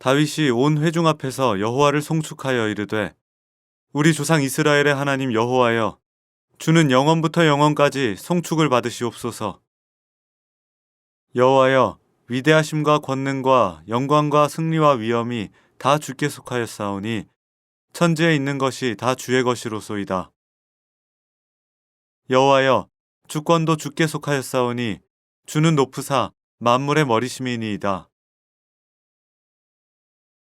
다윗이 온 회중 앞에서 여호와를 송축하여 이르되 우리 조상 이스라엘의 하나님 여호와여 주는 영원부터 영원까지 송축을 받으시옵소서. 여호와여 위대하심과 권능과 영광과 승리와 위엄이 다 주께 속하였사오니 천지에 있는 것이 다 주의 것이로소이다. 여호와여 주권도 주께 속하였사오니 주는 높으사 만물의 머리심이니이다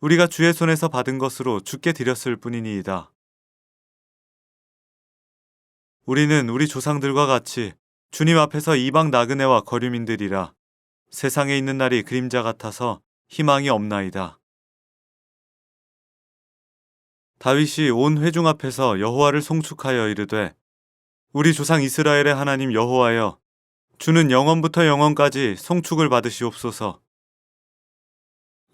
우리가 주의 손에서 받은 것으로 주께 드렸을 뿐이니이다. 우리는 우리 조상들과 같이 주님 앞에서 이방 나그네와 거류민들이라 세상에 있는 날이 그림자 같아서 희망이 없나이다. 다윗이 온 회중 앞에서 여호와를 송축하여 이르되 우리 조상 이스라엘의 하나님 여호와여 주는 영원부터 영원까지 송축을 받으시옵소서.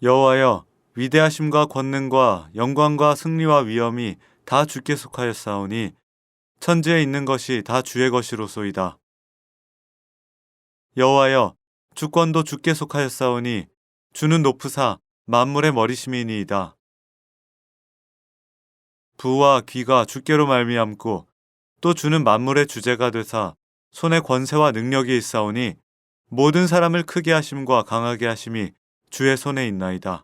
여호와여 위대하심과 권능과 영광과 승리와 위엄이 다 주께 속하였사오니 천지에 있는 것이 다 주의 것이로소이다. 여호와여 주권도 주께 속하였사오니 주는 높으사 만물의 머리심이니이다. 부와 귀가 주께로 말미암고 또 주는 만물의 주제가 되사 손에 권세와 능력이 있사오니 모든 사람을 크게 하심과 강하게 하심이 주의 손에 있나이다.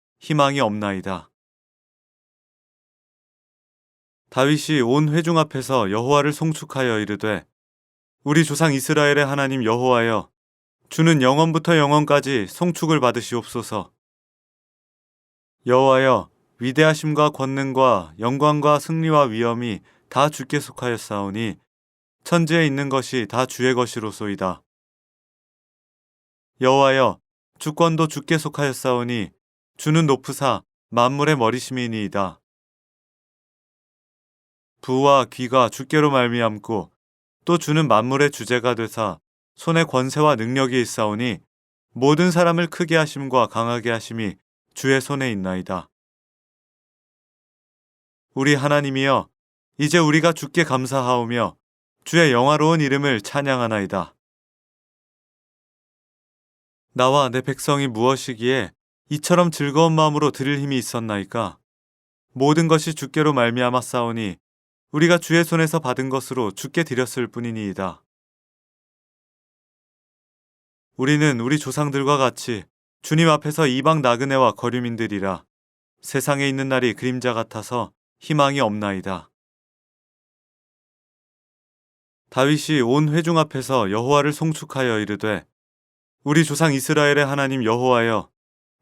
희망이 없나이다. 다윗이 온 회중 앞에서 여호와를 송축하여 이르되 우리 조상 이스라엘의 하나님 여호와여 주는 영원부터 영원까지 송축을 받으시옵소서. 여호와여 위대하심과 권능과 영광과 승리와 위엄이 다 주께 속하였사오니 천지에 있는 것이 다 주의 것이로소이다. 여호와여 주권도 주께 속하였사오니 주는 높으사 만물의 머리심이니이다. 부와 귀가 주께로 말미암고 또 주는 만물의 주제가 되사 손에 권세와 능력이 있사오니 모든 사람을 크게 하심과 강하게 하심이 주의 손에 있나이다. 우리 하나님이여 이제 우리가 주께 감사하오며 주의 영화로운 이름을 찬양하나이다. 나와 내 백성이 무엇이기에 이처럼 즐거운 마음으로 드릴 힘이 있었나이까? 모든 것이 주께로 말미암아 싸우니 우리가 주의 손에서 받은 것으로 주께 드렸을 뿐이니이다. 우리는 우리 조상들과 같이 주님 앞에서 이방 나그네와 거류민들이라 세상에 있는 날이 그림자 같아서 희망이 없나이다. 다윗이 온 회중 앞에서 여호와를 송축하여 이르되 우리 조상 이스라엘의 하나님 여호와여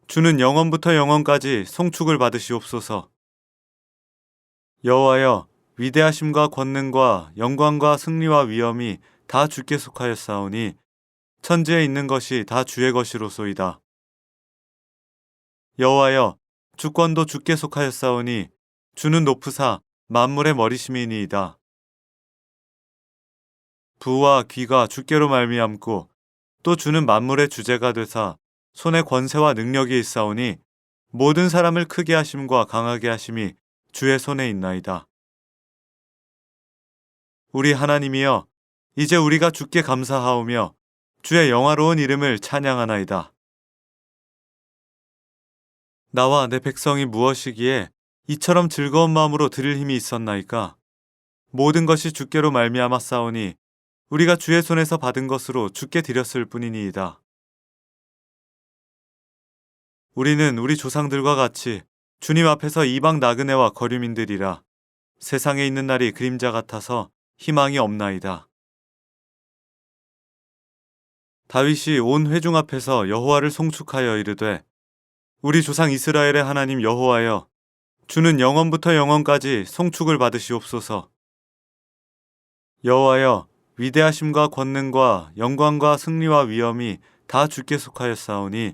주는 영원부터 영원까지 송축을 받으시옵소서. 여호와여 위대하심과 권능과 영광과 승리와 위엄이 다 주께 속하였사오니 천지에 있는 것이 다 주의 것이로소이다. 여호와여 주권도 주께 속하였사오니 주는 높으사 만물의 머리심이니이다. 부와 귀가 주께로 말미암고 또 주는 만물의 주제가 되사 손에 권세와 능력이 있사오니 모든 사람을 크게 하심과 강하게 하심이 주의 손에 있나이다. 우리 하나님이여 이제 우리가 주께 감사하오며 주의 영화로운 이름을 찬양하나이다. 나와 내 백성이 무엇이기에 이처럼 즐거운 마음으로 드릴 힘이 있었나이까? 모든 것이 주께로 말미암아 싸우니 우리가 주의 손에서 받은 것으로 주께 드렸을 뿐이니이다. 우리는 우리 조상들과 같이 주님 앞에서 이방 나그네와 거류민들이라 세상에 있는 날이 그림자 같아서 희망이 없나이다. 다윗이 온 회중 앞에서 여호와를 송축하여 이르되 우리 조상 이스라엘의 하나님 여호와여 주는 영원부터 영원까지 송축을 받으시옵소서. 여호와여 위대하심과 권능과 영광과 승리와 위엄이 다 주께 속하였사오니